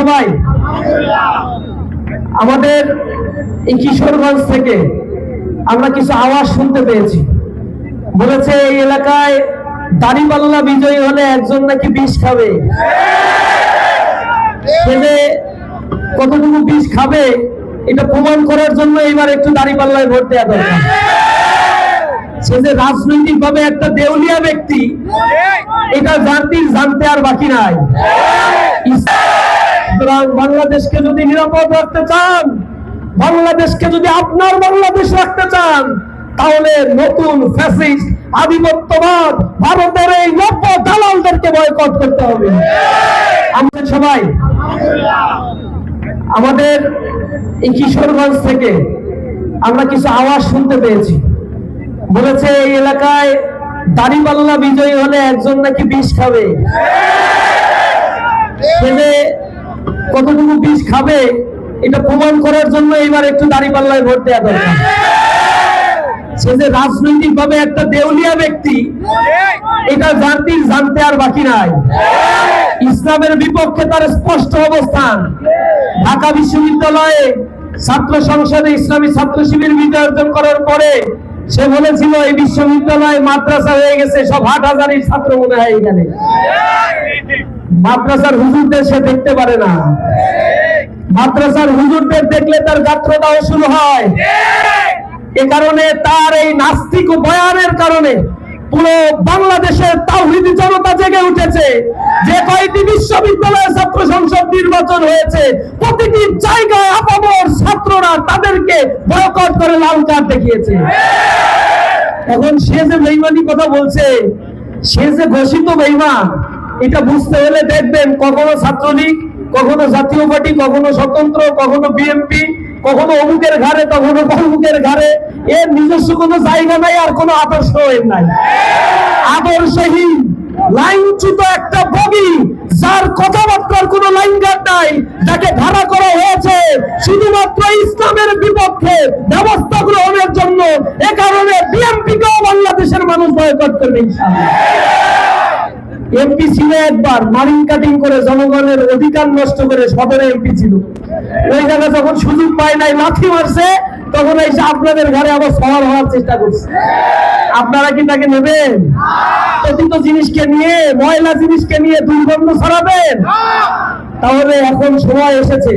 সবাই। আমাদের এই কিশোরগঞ্জ থেকে আমরা কিছু আওয়াজ শুনতে পেয়েছি। বলেছে, এই এলাকায় দাড়িপাল্লা বিজয়ী হলে একজন নাকি বিষ খাবে? যে কতটুকু বিষ খাবে, এটা প্রমাণ করার জন্য এবার একটু দাড়িপাল্লায় ভোট দেওয়া দরকার। সে যে রাজনৈতিক ভাবে একটা দেউলিয়া ব্যক্তি, এটা জানতির জানতে আর বাকি নাই। সুতরাং বাংলাদেশকে যদি নিরাপদ রাখতে চান বাংলাদেশকে যদি আপনার বাংলাদেশ রাখতে চান তাহলে নতুন ফ্যাসিস্ট আধিপত্যবাদ ভারতের এই নব্য দালালদেরকে বয়কট করতে হবে। আমাদের সবাই আমাদের এই কিশোরগঞ্জ থেকে আমরা কিছু আওয়াজ শুনতে পেয়েছি। বলেছে এই এলাকায় দাড়িপাল্লা বিজয়ী হলে একজন নাকি বিষ খাবে? সে যে কতটুকু বিষ খাবে, এটা প্রমাণ করার জন্য এবার একটু দাড়িপাল্লায় ভোট দেওয়া দরকার। সে যে রাজনৈতিক ভাবে একটা দেউলিয়া ব্যক্তি, এটা জানতির জানতে আর বাকি নাই। ইসলামের বিপক্ষে তার স্পষ্ট অবস্থান। ঢাকা বিশ্ববিদ্যালয়ে ছাত্র সংসদে ইসলামী ছাত্র শিবির বিজয় অর্জন করার পরে সে বলেছিল, এই বিশ্ববিদ্যালয় মাদ্রাসা হয়ে গেছে, সব হাট হাজারি ছাত্র মনে হয় এখানে। মাদ্রাসার হুজুরদের সে দেখতে পারে না। মাদ্রাসার হুজুরদের দেখলে তার গাত্রদাহ শুরু হয়। এ কারণে তার এই নাস্তিক বয়ানের কারণে পুরো বাংলাদেশের তাওহিদি জনতা জেগে উঠেছে। যে কয়টি বিশ্ববিদ্যালয়ে ছাত্র সংসদ নির্বাচন হয়েছে, প্রতিটি জায়গায় আপামর ছাত্ররা তাদেরকে বয়কট করে লাল কার্ড দেখিয়েছে। এখন সে যে বেইমানি কথা বলছে, সে যে ঘোষিত বেইমান এটা বুঝতে হলে দেখবেন কখনো ছাত্রলীগ, কখনো জাতীয় পার্টি, কখনো স্বতন্ত্র, কখনো বিএনপি, কখনো অমুকের ঘাড়ে, কখনো অমুকের ঘাড়ে। এর নিজস্ব কোনো জায়গা নাই আর কোনো আদর্শ এর নাই। আদর্শহীন, লাইনচ্যুত একটা বগি যার কথাবার্তার কোনো লাইন গার্ড নাই যাকে ভাড়া করা হয়েছে শুধুমাত্র ইসলামের বিপক্ষে ব্যবস্থা গ্রহণের জন্য। এ কারণে বিএনপিকেও বাংলাদেশের মানুষ বয়কট করবে, ইনশাআল্লাহ। এমপি ছিল একবার মারিং কাটিং করে জনগণের অধিকার নষ্ট করে সদরে এমপি ছিল। ওই জায়গা যখন সুযোগ পায় নাই, লাথি মারছে, তখন এসে আপনাদের ঘরে আবার সওয়াল হওয়ার চেষ্টা করছে। আপনারা কি তাকে নেবেন? পতিত জিনিসকে নিয়ে, ময়লা জিনিসকে নিয়ে দুর্গন্ধ ছড়াবেন? তাহলে এখন সময় এসেছে।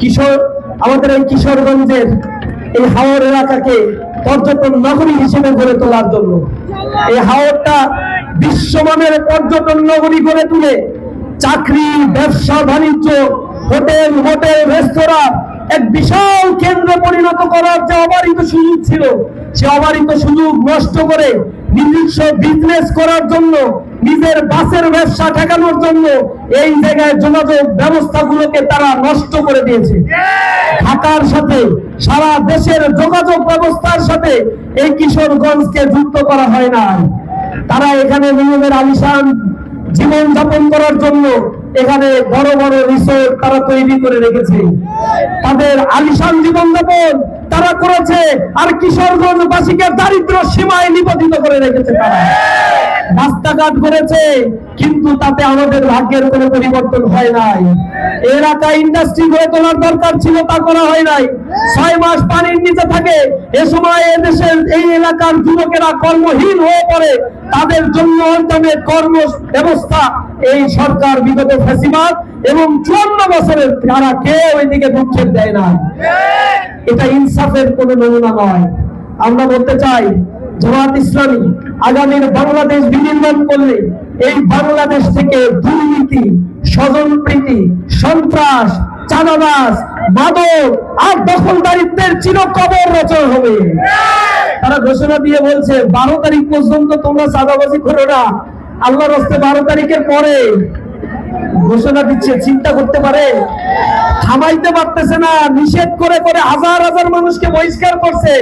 কিশোর, আমাদের এই কিশোরগঞ্জের এই হাওর এলাকাকে পর্যটন নগরী হিসেবে গড়ে তোলার জন্য। এই হাওরটা বিশ্বমানের পর্যটন নগরী গড়ে তুলে চাকরি, ব্যবসা, বাণিজ্য, হোটেল হোটেল রেস্তোরাঁ এক বিশাল কেন্দ্রে পরিণত করার যে অবারিত সুযোগ ছিল, সে অবারিত সুযোগ নষ্ট করে নিজস্ব বিজনেস করার জন্য, নিজের বাসের ব্যবসা ঠেকানোর জন্য এই জায়গায় যোগাযোগ ব্যবস্থাগুলোকে তারা নষ্ট করে দিয়েছে। ঢাকার সাথে, সারা দেশের যোগাযোগ ব্যবস্থার সাথে এই কিশোরগঞ্জকে যুক্ত করা হয় না তারা এখানে নিজেদের আলিশান জীবন যাপন করার জন্য এখানে বড় বড় রিসোর্ট তারা তৈরি করে রেখেছে। তাদের আলিশান জীবন যাপন তারা করেছে আর কিশোরগঞ্জবাসীকে দারিদ্র সীমায় নিপতিত করে রেখেছে তারা। রাস্তাঘাট করেছে, কিন্তু তাতে আমাদের ভাগ্যের কোনো পরিবর্তন হয় নাই। এলাকা ইন্ডাস্ট্রি গড়ে তোলার দরকার ছিল, তা করা হয় নাই। ছয় মাস পানির নিচে থাকে, এ সময় এদেশের এই এলাকার যুবকেরা কর্মহীন হয়ে পড়ে। তাদের জন্য অন্তমে কর্ম ব্যবস্থা। এই সরকার বিগত ফেসিবাদ এবং চুয়ান্ন বছরের তারা কেউ এদিকে দুঃখের দেয় না এটা ইনসাফের কোনো নমুনা নয়। আমরা বলতে চাই, জামাত ইসলামী আগামীর বাংলাদেশ বিনির্মাণ করলে এই বাংলাদেশ থেকে দুর্নীতি, স্বজনপ্রীতি, সন্ত্রাস চাঁদাবাস মাদক আর দখলদারিত্বের চিরকবর রচনা হবে। তারা ঘোষণা দিয়ে বলছে, বারো তারিখ পর্যন্ত তোমরা চাঁদাবাজি করো না। আল্লাহর হস্তে বারো তারিখের পরে ঘোষণা দিচ্ছে, চিন্তা করতে পারে। থামাইতে পারতেছে না, নিষেধ করে করে হাজার হাজার মানুষকে বহিষ্কার করছে।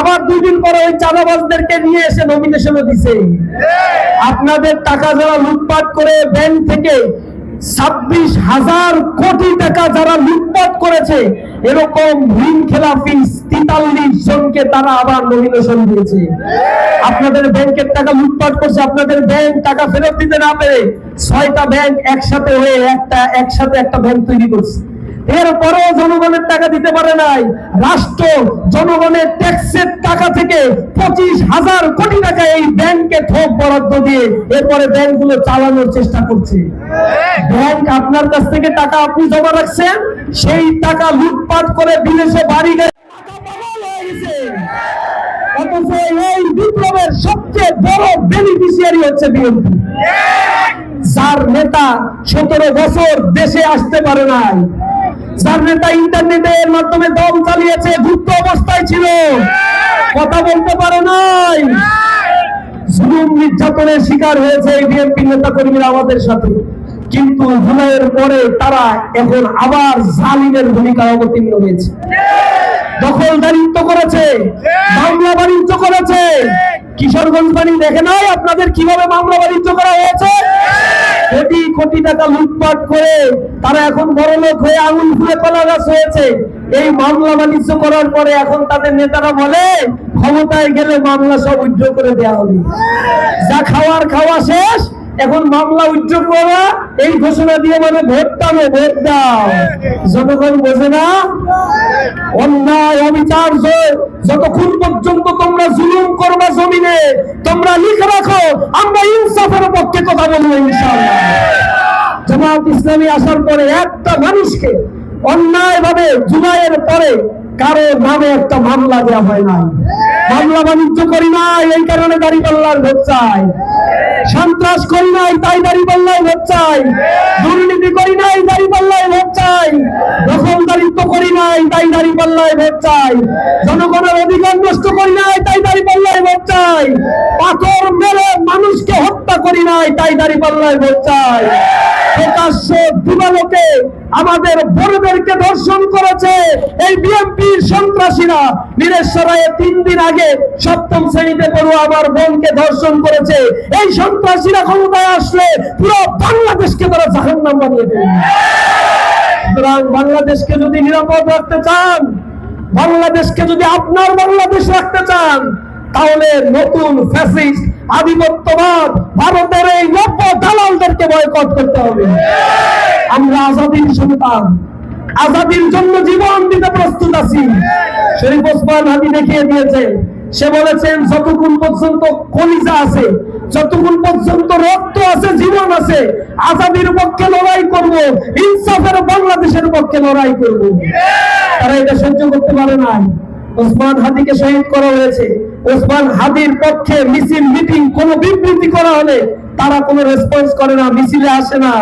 আবার দুই দিন পরে ওই চাঁদাবাজদেরকে নিয়ে এসে নমিনেশনও দিছে। আপনাদের টাকা যারা লুটপাট করে ব্যাংক থেকে ছাব্বিশ হাজার কোটি টাকা যারা লুটপাট করেছে, এরকম ঋণ খেলাফি তেতাল্লিশ জনকে তারা আবার নমিনেশন দিয়েছে। আপনাদের ব্যাংকের টাকা লুটপাট করছে, আপনাদের ব্যাংক টাকা ফেরত দিতে না পেরে ছয়টা ব্যাংক একসাথে হয়ে একটা, একসাথে একটা ব্যাংক তৈরি করছে। এরপরেও জনগণের টাকা দিতে পারে নাই। রাষ্ট্র জনগণের ট্যাক্সের টাকা থেকে পঁচিশ হাজার কোটি টাকা এই ব্যাংকে থোক বরাদ্দ দিয়ে এরপরে ব্যাংকগুলো চালানোর চেষ্টা করছে। ব্যাংক আপনার কাছ থেকে টাকা আপনি জমা রাখছেন, সেই টাকা লুটপাট করে বিদেশে বাড়ি গেছে। এই বিপ্লবের সবচেয়ে বড় বেনিফিশিয়ারি হচ্ছে বিএনপি। যার নেতা সতেরো বছর দেশে আসতে পারে নাই। যার নেতা ইন্টারনেটের মাধ্যমে দম চালিয়েছে অবস্থায় ছিল। কথা বলতে পারে নাই। জুলুম নির্যাতনের শিকার হয়েছে বিএনপি নেতা কর্মীরা আমাদের সাথে। কিন্তু জুলাইয়ের পরে তারা এখন আবার জালিমের ভূমিকা অবতীর্ণ হয়েছে। দখলদারিত্ব করেছে মামলা বাণিজ্য করেছে কিশোরগঞ্জ পানি দেখে নাই? আপনাদের কীভাবে মামলা বাণিজ্য করা হয়েছে? কোটি কোটি টাকা লুটপাট করে তারা এখন বড় লোক হয়ে আঙুল ফুলে কলা গাছ হয়েছে। এই মামলা বাণিজ্য করার পরে এখন তাদের নেতারা বলে, ক্ষমতায় গেলে মামলা সব উদ্যোগ করে দেওয়া হবে। যা খাওয়ার খাওয়া শেষ এখন মামলা উইথড্র করা, এই ঘোষণা দিয়ে মানে ভোট দাও ভোট দাও। জনগণ বোঝে না? অন্যায়, অবিচার য- যতক্ষণ পর্যন্ত তোমরা জুলুম করবা জমিনে, তোমরা লিখে রাখো, আমরা ইনসাফের পক্ষে কথা বলব ইনশাআল্লাহ। জামাত ইসলামী আসার পরে একটা মানুষকে অন্যায় ভাবে জুলাইয়ের পরে কারও নামে একটা মামলা দেওয়া হয় নাই। মামলা বাণিজ্য করি নাই, এই কারণে দাড়ি পাল্লার ভোট চাই। সন্ত্রাস করি নাই, তাই দাড়ি পাল্লায় ভোট চাই। দুর্নীতি করি নাই দাড়ি পাল্লায় ভোট চাই। দখলদারিত্ব করি নাই, তাই দাঁড়ি পাল্লায় ভোট চাই। জনগণের অধিকার নষ্ট করি নাই, তাই দাড়ি পাল্লায় ভোট চাই। পাথর মেরে মানুষকে হত্যা করি নাই, তাই দাঁড়ি পাল্লায় ভোট চাই। প্রকাশ্য দিবালোকে আমাদের বড়দেরকে ধর্ষণ করেছে এই বিএনপির সন্ত্রাসীরা। নিরেশ্বরায় তিন দিন আগে সপ্তম শ্রেণীতে পড়ুয়া আমার বোনকে ধর্ষণ করেছে। এই সন্ত্রাসীরা ক্ষমতায় আসলে পুরো বাংলাদেশকে তারা জাহান্নাম বানিয়ে দেবে। সুতরাং বাংলাদেশকে যদি নিরাপদ রাখতে চান, বাংলাদেশকে যদি আপনার বাংলাদেশ রাখতে চান, তাহলে নতুন ফ্যাসিস্ট আধিপত্যবাদ। ভারতের এই নব্য দালালদেরকে বয়কট করতে হবে। আমরা আজাদির সন্তান। আজাদির জন্য জীবন দিতে প্রস্তুত আছি। শরীফ ওসমান হাদি দেখিয়ে দিয়েছে। সে বলেছেন, যতক্ষণ পর্যন্ত কলিজা আছে, যতক্ষণ পর্যন্ত রক্ত আছে, জীবন আছে, আজাদির পক্ষে লড়াই করব, ইনসাফের বাংলাদেশের পক্ষে লড়াই করব। তারা এটা সহ্য করতে পারে নাই। ওসমান হাদিকে শহীদ করা হয়েছে। ওসমান হাদির পক্ষে মিছিল, মিটিং, কোন বিবৃতি করা হলে তারা কোনো রেসপন্স করে না, মিছিলে আসে না,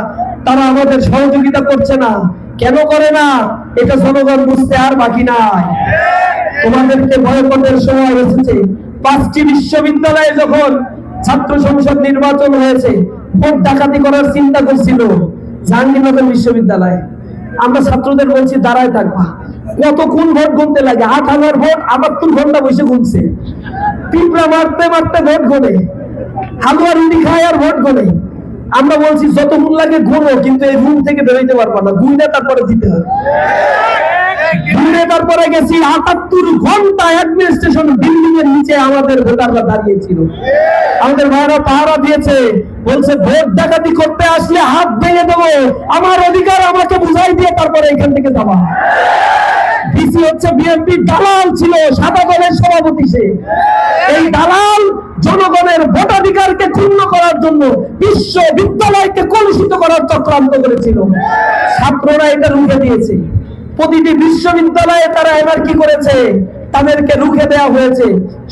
তারা আমাদের সহযোগিতা করছে না। কেন করে না? এটা জনগণ বুঝতে আর বাকি নাই। তোমাদেরকে বয়কটের সময় এসেছে। পাঁচটি বিশ্ববিদ্যালয়ে যখন ছাত্র সংসদ নির্বাচন হয়েছে ভোট ডাকাতি করার চিন্তা করছিল জাহাঙ্গীরনগর বিশ্ববিদ্যালয়ে। আমরা ছাত্রদের বলছি, দাঁড়ায় থাকবা। কত কোন ভোট গুনতে লাগে? আট হাজার ভোট, আটাত্তর ঘণ্টা বসে গুনছে। পিঁপড়া মারতে মারতে ভোট গোলে। হালুয়া রুটি খায় আর ভোট গোনে আমরা বলছি যত যতক্ষণ লাগে গোনো কিন্তু এই রুম থেকে বেরোইতে পারবা না। গুনে তারপরে দিতে হবে। ঘুরে তারপরে গেছি, আটাত্তর ঘণ্টা অ্যাডমিনিস্ট্রেশন বিল্ডিং এর নিচে আমাদের ভোটাররা দাঁড়িয়েছিল। আমাদের ভাইরা পাহারা দিয়েছে, বলছে, ভোট ডাকাতি করতে আসলে হাত ভেঙে দেবো। আমার অধিকার আমাকে বুঝাই দিয়ে তারপরে এখান থেকে যাওয়া ডিসি হচ্ছে বিএনপি দালাল ছিল, সাদা দলের সভাপতি সে। এই দালাল জনগণের ভোটাধিকারকে ক্ষুণ্ণ করার জন্য বিশ্ববিদ্যালয়কে কলুষিত করার চক্রান্ত করেছিল। ছাত্ররা এটা রুখে দিয়েছে। প্রতিটি বিশ্ববিদ্যালয়ে তারা এবার কি করেছে? তাদেরকে রুখে দেওয়া হয়েছে।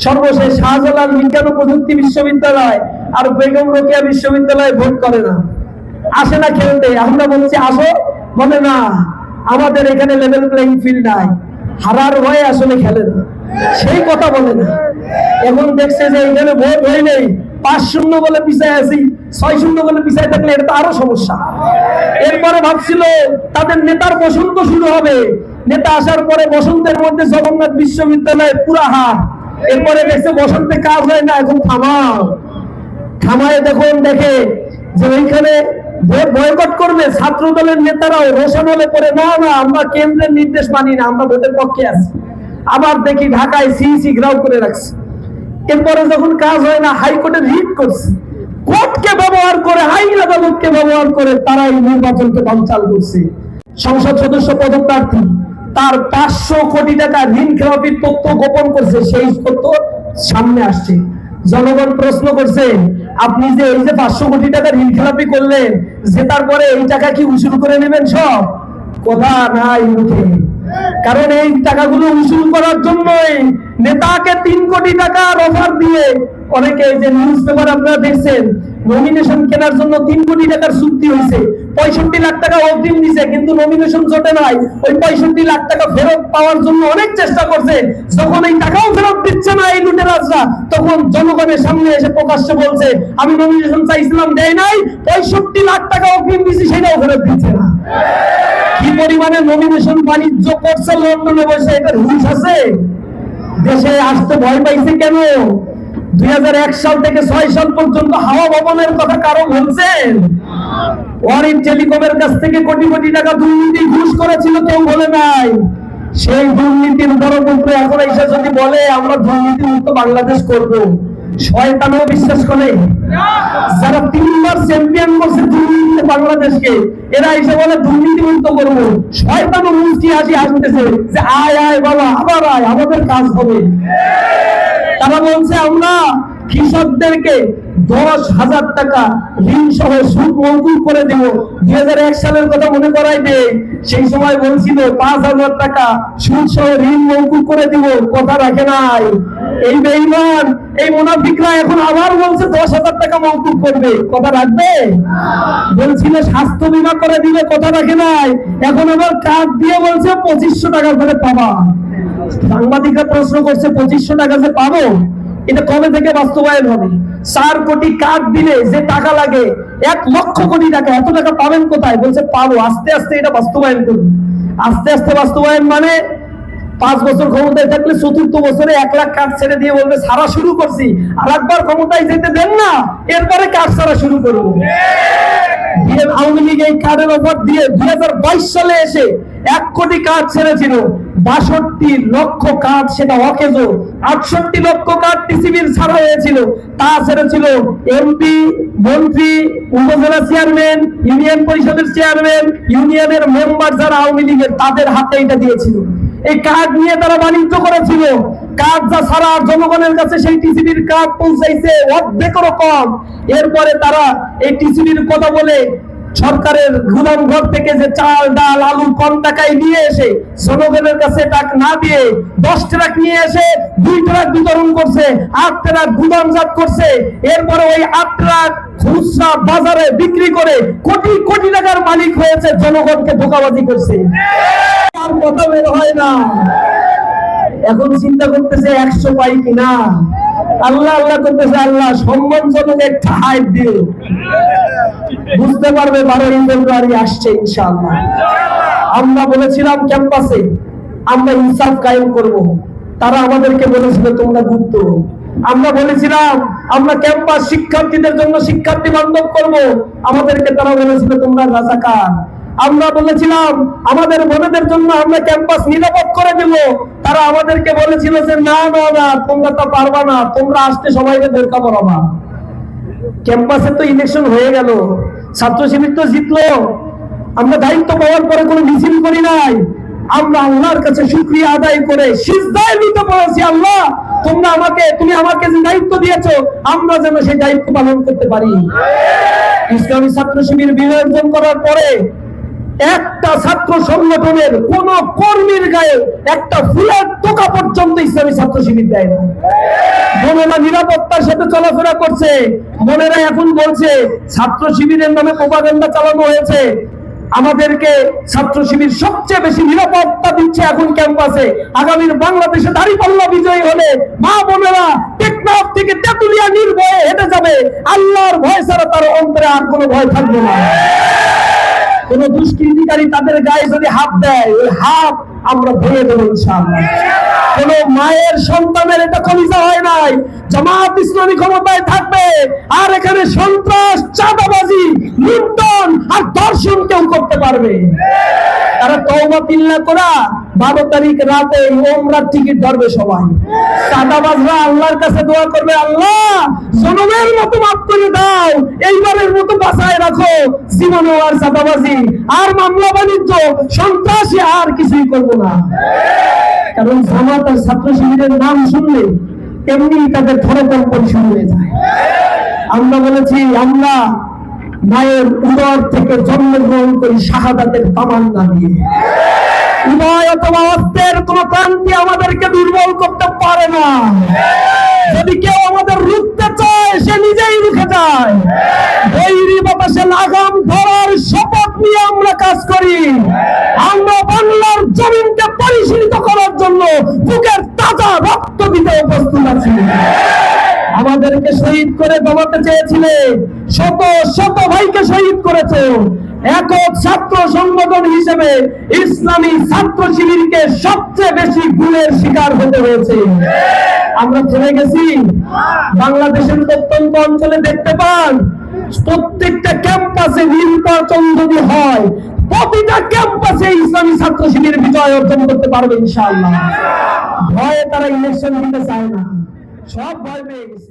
সর্বশেষ শাহজালাল বিজ্ঞান ও প্রযুক্তি বিশ্ববিদ্যালয় আর বেগম রোকেয়া বিশ্ববিদ্যালয়ে ভোট করে না। আসে না খেলতে, আমরা বলছি আসো, বলে না। আমাদের এখানে লেভেল প্লেইং ফিল্ড নাই। হারার ভয়ে আসলে খেলে না। সেই কথা বলে না। এখন দেখছে যে এখানে ভোট হয় নেই। পাঁচ শূন্য বলে পিছায় আছি, ছয় শূন্য বলে পিছায় থাকলে এটা তো আরও সমস্যা। এরপরে ভাবছিল তাদের নেতার বসন্ত শুরু হবে। নেতা আসার পরে বসন্তের মধ্যে জগন্নাথ বিশ্ববিদ্যালয় পুরা হাট এরপরে দেখছে বসন্তে কাজ হয় না, এখন থামাও। থামায় দেখুন, দেখে যে ওইখানে বয়কট করবে ছাত্র দলের নেতারাও রোশন হলে পরে না না, আমরা কেন্দ্রের নির্দেশ মানি না, আমরা ভোটের পক্ষে আছি। আবার দেখি ঢাকায় সিইসি ঘেরাও করে রাখছে। এরপরে যখন কাজ হয় না হাইকোর্টে রিট করছে। কোর্টকে ব্যবহার করে আইন আদালতকে ব্যবহার করে তারা এই নির্বাচনকে করছে। সংসদ সদস্য পদপ্রার্থী, তার পাঁচশো কোটি টাকা ঋণ খেলাপির তথ্য গোপন করছে, সেই তথ্য সামনে আসছে। জনগণ প্রশ্ন করছে আপনি যে এই যে পাঁচশো কোটি টাকা ঋণ খেলাপি করলেন, যে তারপরে এই টাকা কি উসুল করে নেবেন সব? কথা নাই মুখে। কারণ এই টাকাগুলো উসুল করার জন্যই নেতাকে তিন কোটি টাকার অফার দিয়ে অনেকে যে নিউজ পেপার আপনারা দেখছেন নমিনেশন কেনার জন্য তিন কোটি টাকার চুক্তি হয়েছে। পঁয়ষট্টি লাখ টাকা অগ্রিম দিছে, কিন্তু নমিনেশন জোটে নাই। ওই পঁয়ষট্টি লাখ টাকা ফেরত পাওয়ার জন্য অনেক চেষ্টা করছে। যখন এই টাকাও ফেরত দিচ্ছে না এই লুটেরাজরা, তখন জনগণের সামনে এসে প্রকাশ্যে বলছে, আমি নমিনেশন চাইছিলাম, দেয় নাই। পঁয়ষট্টি লাখ টাকা অগ্রিম দিছি, সেটাও ফেরত দিচ্ছে না। কি পরিমাণে নমিনেশন বাণিজ্য করছে লন্ডনে বসে, এটার হুঁশ আছে? দেশে আসতে ভয় পাইছে কেন? দুই হাজার এক সাল থেকে ছয় সাল পর্যন্ত হাওয়া ভবনের কারও বলছেন ওয়ারিন টেলিকমের কাছ থেকে কোটি কোটি টাকা দুর্নীতি করেছিল, কেউ বলে নাই। সেই দুর্নীতির বড়পুত্র এখন বলে, আমরা দুর্নীতি মুক্ত বাংলাদেশ করব। শয়তানও বিশ্বাস করে। যারা তিনবার চ্যাম্পিয়ন করছে দুর্নীতিতে বাংলাদেশকে, এরা এসে বলে, দুর্নীতি মুক্ত করব। শয়তানও মুষ্টি হাসি হাসতেছে যে, আয় আয়, বাবা, আবার আয়, আমাদের কাজ হবে। তারা বলছে, আমরা কৃষকদেরকে দশ হাজার টাকা ঋণ সহ সুদ মৌকুল করে দেব। দুই হাজার এক সালের কথা মনে করাই দে, সেই সময় বলছিল, পাঁচ হাজার টাকা সুদ সহ ঋণ মৌকুল করে দিব, কথা রাখে নাই। এই বেইমান এই মুনাফিকরা এখন আবার বলছে, দশ হাজার টাকা মৌকুল করবে। কথা রাখবে? বলছিল, স্বাস্থ্য বীমা করে দিবে কথা রাখে নাই। এখন আবার কার্ড দিয়ে বলছে, পঁচিশশো টাকা করে পাবা। সাংবাদিকরা প্রশ্ন করছে, পঁচিশশো টাকা যে পাবো, এটা কবে থেকে বাস্তবায়ন হবে? চার কোটি কার্ড দিলে যে টাকা লাগে, এক লক্ষ কোটি টাকা, এত টাকা পাবেন কোথায়? বলছে, পাবো। আস্তে আস্তে এটা বাস্তবায়ন করব আস্তে আস্তে বাস্তবায়ন মানে পাঁচ বছর ক্ষমতায় থাকলে চতুর্থ বছরে এক লাখ কার্ড ছেড়ে দিয়ে বলবে, সারা শুরু করছি। আর একবার ক্ষমতায় যেতে দেন না, এরপরে কার্ড সারা শুরু করব। আওয়ামী লীগ এই কার্ডের অফার দিয়ে দুই হাজার বাইশ সালে এসে এক কোটি কাজ ছেড়েছিল। বাষট্টি লক্ষ কাজ সেটা অকেজ। আটষট্টি লক্ষ কার্ড টিসিবির ছাড়া হয়েছিল। তা ছেড়েছিল এমপি, মন্ত্রী, উপজেলা চেয়ারম্যান, ইউনিয়ন পরিষদের চেয়ারম্যান, ইউনিয়নের মেম্বার যারা আওয়ামী লীগের, তাদের হাতে এটা দিয়েছিল। এই কার্ড নিয়ে তারা বাণিজ্য করেছিল। কাজ যা সারা জনগণের কাছে সেই টিসিবির কাজ পৌঁছাইছে অর্ধেকেরও কম। এরপরে তারা এই টিসিবির কথা বলে সরকারের গুদাম ঘর থেকে যে চাল, ডাল, আলু, কম টাকায় নিয়ে এসে জনগণের কাছে টাক না দিয়ে দশ ট্রাক নিয়ে এসে দুই ট্রাক বিতরণ করছে, আট ট্রাক গুদামজাত করছে, এরপরে ওই আট ট্রাক খুচরা বাজারে বিক্রি করে কোটি কোটি টাকার মালিক হয়েছে, জনগণকে ধোকাবাজি করছে। আর কথা বের হয় না। এখন চিন্তা করতেছে একশো পাই কিনা। আল্লাহ আল্লাহ করতেছে, আল্লাহ সম্মানজনক একটা হাইট দিও বুঝতে পারবে বারোই ফেব্রুয়ারি আসছে ইনশাআল্লাহ। আমরা বলেছিলাম ক্যাম্পাসে, আমরা ইনসাফ কায়েম করব। তারা আমাদেরকে বলেছিল, তোমরা গুপ্ত। আমরা বলেছিলাম, আমরা ক্যাম্পাস শিক্ষার্থীদের জন্য শিক্ষার্থী বান্ধব করব। আমাদেরকে তারা বলেছিল, তোমরা রাজাকার। আমরা বলেছিলাম, আমাদের বোনেদের জন্য আমরা ক্যাম্পাস নিরাপদ করে দেব। তারা আমাদেরকে বলেছিল যে, না না না, তোমরা তো পারবা না, তোমরা আসতে সবাইকে বোরকা পরাবা ক্যাম্পাসে তো ইলেকশন হয়ে গেল। ছাত্র শিবির তো জিতলো। আমরা দায়িত্ব পাওয়ার পরে কোনো মিছিল করি নাই। আমরা আল্লাহর কাছে শুক্রিয়া আদায় করে সিজদায় নিতে পড়েছি আল্লাহ, তোমরা আমাকে, তুমি আমাকে যে দায়িত্ব দিয়েছ, আমরা যেন সেই দায়িত্ব পালন করতে পারি। ইসলামী ছাত্র শিবির বিভাজন করার পরে একটা ছাত্র সংগঠনের কোন কর্মীর গায়ে একটা ফুলের টোকা পর্যন্ত ইসলামী ছাত্র শিবির দেয় না। বোনেরা নিরাপত্তার সাথে চলাফেরা করছে বোনেরা এখন বলছে ছাত্র শিবিরের নামে প্রপাগান্ডা চালানো হয়েছে। আমাদেরকে ছাত্র শিবির সবচেয়ে বেশি নিরাপত্তা দিচ্ছে এখন ক্যাম্পাসে। আগামীর বাংলাদেশে দাঁড়িপাল্লা বিজয়ী হলে মা বোনেরা টেকনাফ থেকে তেতুলিয়া নির্ভয়ে হেঁটে যাবে। আল্লাহর ভয় ছাড়া তার অন্তরে আর কোনো ভয় থাকবে না। কোন দুষ্কৃতিকারী তাদের গায়ে যদি হাত দেয়, ওই হাত আমরা ভেঙে দেবো ইনশাআল্লাহ। কোন মায়ের সন্তানের এটা কলিজা হয় নাই। জামাত ইসলামী ক্ষমতায় থাকবে, আর এখানে সন্ত্রাস, চাঁদাবাজি নির্দন আর দর্শন কেউ করতে পারবে। তারা তওবা করা বারো তারিখ রাতে টিকিট ধরবে সবাই। আল্লাহর কাছে দোয়া করবে, আল্লাহ, জনমের মতো মাফ করে দাও, এইবারের মতো বাঁচায় রাখো জীবনে আর চাঁদাবাজি আর মামলা বাণিজ্য, সন্ত্রাসী আর কিছুই করব না। কারণ জামাত আর ছাত্র শিবিরের নাম শুনলে এমনি তাদের থরকম্পন শুরু হয়ে যায়। আমরা বলেছি, আমরা মায়ের উদর থেকে জন্মগ্রহণ করি শাহাদাতের তামান্না দিয়ে উদয় অথবা অস্ত্রের কোন ক্রান্তি আমাদেরকে দুর্বল করতে পারে না। যদি কেউ আমাদের রুখতে চায়, সে নিজেই রুখে যায়। বৈরি বাতাসে লাগাম ধরার শপথ নিয়ে আমরা কাজ করি। আমরা বাংলার জমিনকে পরিশীলিত করার জন্য বুকের তাজা রক্ত দিতে প্রস্তুত আছি। আমাদেরকে শহীদ করে দমাতে চেয়েছিলে। শত শত ভাইকে শহীদ করেছে। একক ছাত্র সংগঠন হিসেবে ইসলামী ছাত্র শিবিরকে সবচেয়ে বেশি গুণের শিকার হতে হয়েছে। আমরা থেমে গেছি। বাংলাদেশের প্রত্যন্ত অঞ্চলে দেখতে পান, প্রত্যেকটা ক্যাম্পাসে নির্বাচন যদি হয়, প্রতিটা ক্যাম্পাসে ইসলামী ছাত্র শিবির বিজয় অর্জন করতে পারবে ইনশাআল্লাহ। ভয়ে তারা ইলেকশন দিতে চায় না। সব ভয় পেয়ে গেছে।